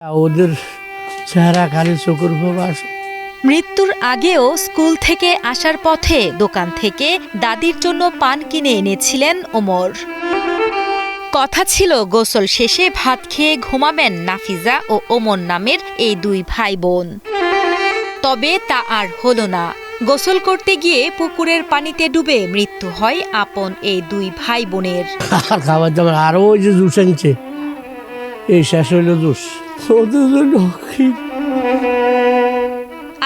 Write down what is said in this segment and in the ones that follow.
ওদের চেহারা খালি চকুর প্রবাস মৃত্যুর আগেও স্কুল থেকে আসার পথে দোকান থেকে দাদির জন্য পান কিনে এনেছিলেন ওমর। কথা ছিল গোসল শেষে ভাত খেয়ে ঘুমাবেন নাফিজা ও ওমর নামের এই দুই ভাই বোন তবে তা আর হলো না। গোসল করতে গিয়ে পুকুরের পানিতে ডুবে মৃত্যু হয় আপন এই দুই ভাই বোনের আর খাবার দাবার আরও ওই যে জুস আনছে এই শেষ হইল জুস।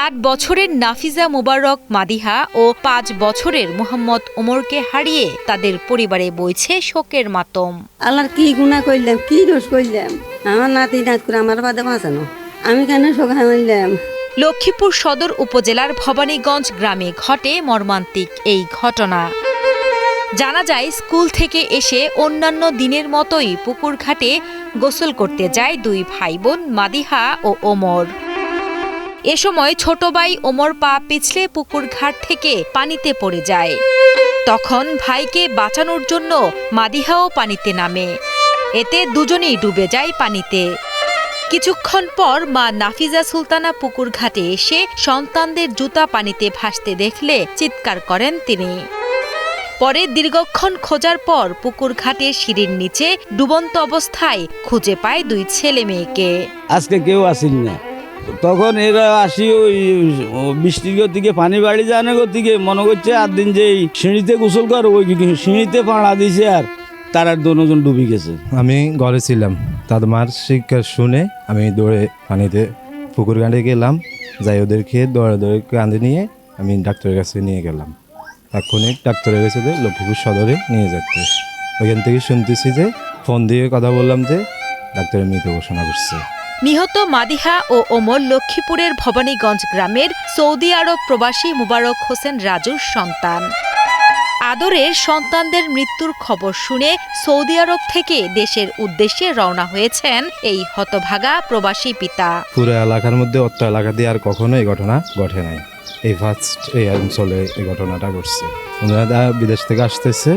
আট বছরের নাফিজা মোবারক মাদিহা ও পাঁচ বছরের মোহাম্মদ ওমরকে হারিয়ে তাদের পরিবারে বইছে শোকের মাতম। আল্লাহর কি গুণা করলাম কি দোষ করলাম? আমার নাতি নাত করে আমার বাদে বাঁচানো আমি কেন সকাল মারলাম লক্ষ্মীপুর সদর উপজেলার ভবানীগঞ্জ গ্রামে ঘটে মর্মান্তিক এই ঘটনা। জানা যায়, স্কুল থেকে এসে অন্যান্য দিনের মতোই পুকুর ঘাটে গোসল করতে যায় দুই ভাই বোন মাদিহা ও ওমর। এ সময় ছোট ভাই ওমর পা পিছলে পুকুর ঘাট থেকে পানিতে পড়ে যায়। তখন ভাইকে বাঁচানোর জন্য মাদিহাও পানিতে নামে। এতে দুজনেই ডুবে যায় পানিতে। কিছুক্ষণ পর মা নাফিজা সুলতানা পুকুর ঘাটে এসে সন্তানদের জুতা পানিতে ভাসতে দেখলে চিৎকার করেন তিনি। পরে দীর্ঘক্ষণ খোঁজার পর পুকুর ঘাটের সিঁড়ির নিচে ডুবন্ত অবস্থায় খুঁজে পায় দুই ছেলে মেয়েকে। আজকে কেউ আসিল না। তখন এরা আসি ওই বৃষ্টির গতিকে পানি বাড়ি যায় না গতিকে মনে করছে আর দিন যে এই সিঁড়িতে গোসল কর ওই সিঁড়িতে পাড়া দিছে আর তার আর দুজন ডুবে গেছে। আমি ঘরে ছিলাম। তাদের মার শিক্ষা শুনে আমি দৌড়ে পানিতে পুকুর গাঁড়ে গেলাম। যাই ওদের খেয়ে দৌড়ে দৌড়ে কাঁধে নিয়ে আমি ডাক্তারের কাছে নিয়ে গেলাম। এক্ষুনি ডাক্তারের কাছে যে লক্ষ্মীপুর সদরে নিয়ে যাচ্ছে। ওইখান থেকে শুনতেছি যে ফোন দিয়ে কথা বললাম যে ডাক্তারের মৃত ঘোষণা করছে। নিহত মাদিহা ও ওমর লক্ষ্মীপুরের ভবানীগঞ্জ গ্রামের সৌদি আরব প্রবাসী মুবারক হোসেন রাজুর সন্তান। আদরের সন্তানদের মৃত্যুর খবর শুনে সৌদি আরব থেকে দেশের উদ্দেশ্যে রওনা হয়েছেন এই হতভাগা প্রবাসী পিতা। পুরো এলাকার মধ্যে অত্র এলাকা দিয়ে আর কখনো এই ঘটনা ঘটে নাই। এই ফার্স্ট এই অঞ্চলে এই ঘটনাটা ঘটছে। ওনারা বিদেশ থেকে আসতেছে।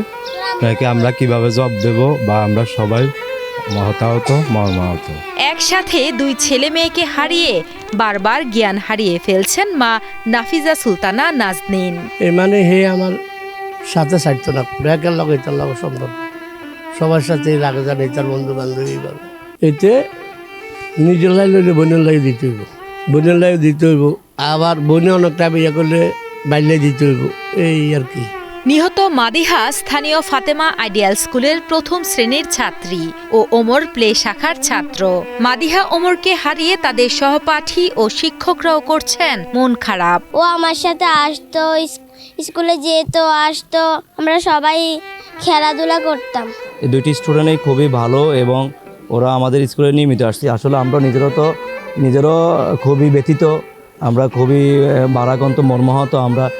নাকি আমরা কীভাবে জব দেব বা আমরা সবাই মহতাহত মর্মাহত? একসাথে দুই ছেলে মেয়েকে হারিয়ে বারবার জ্ঞান হারিয়ে ফেলছেন মা নাফিজা সুলতানা নাজনীন। এই মানে হে আমার সাথে ছাড়তো না ব্যাগের লগে তার লগে সম্ভব সবার সাথে লাগে জানে তার বন্ধু বান্ধবী এইভাবে। এতে নিজের লাই লইলে বোনের লাই দিতে হইব। বোনের লাই দিতে হইব আবার বোনে অনেকটা বিয়ে করলে বাইলে দিতে হইব এই আর কি। নিহত মাদিহা স্থানীয় ফাতেমা আইডিয়াল স্কুলের প্রথম শ্রেণির ছাত্রী ও ওমর প্লে শাখার ছাত্র। মাদিহা ওমরকে হারিয়ে তাদের সহপাঠী ও শিক্ষকরাও করছেন মন খারাপ। ও আমার সাথে আসতো স্কুলে যেত, আসতো, আমরা সবাই খেলাধুলা করতাম। এই দুইটি স্টুডেন্টই খুবই ভালো এবং ওরা আমাদের স্কুলে নিয়মিত আসছে। আসলে আমরা নিজেরও তো, নিজেরও খুবই ব্যথিত, আমরা খুবই বারাক্রান্ত মর্মাহত, আমরা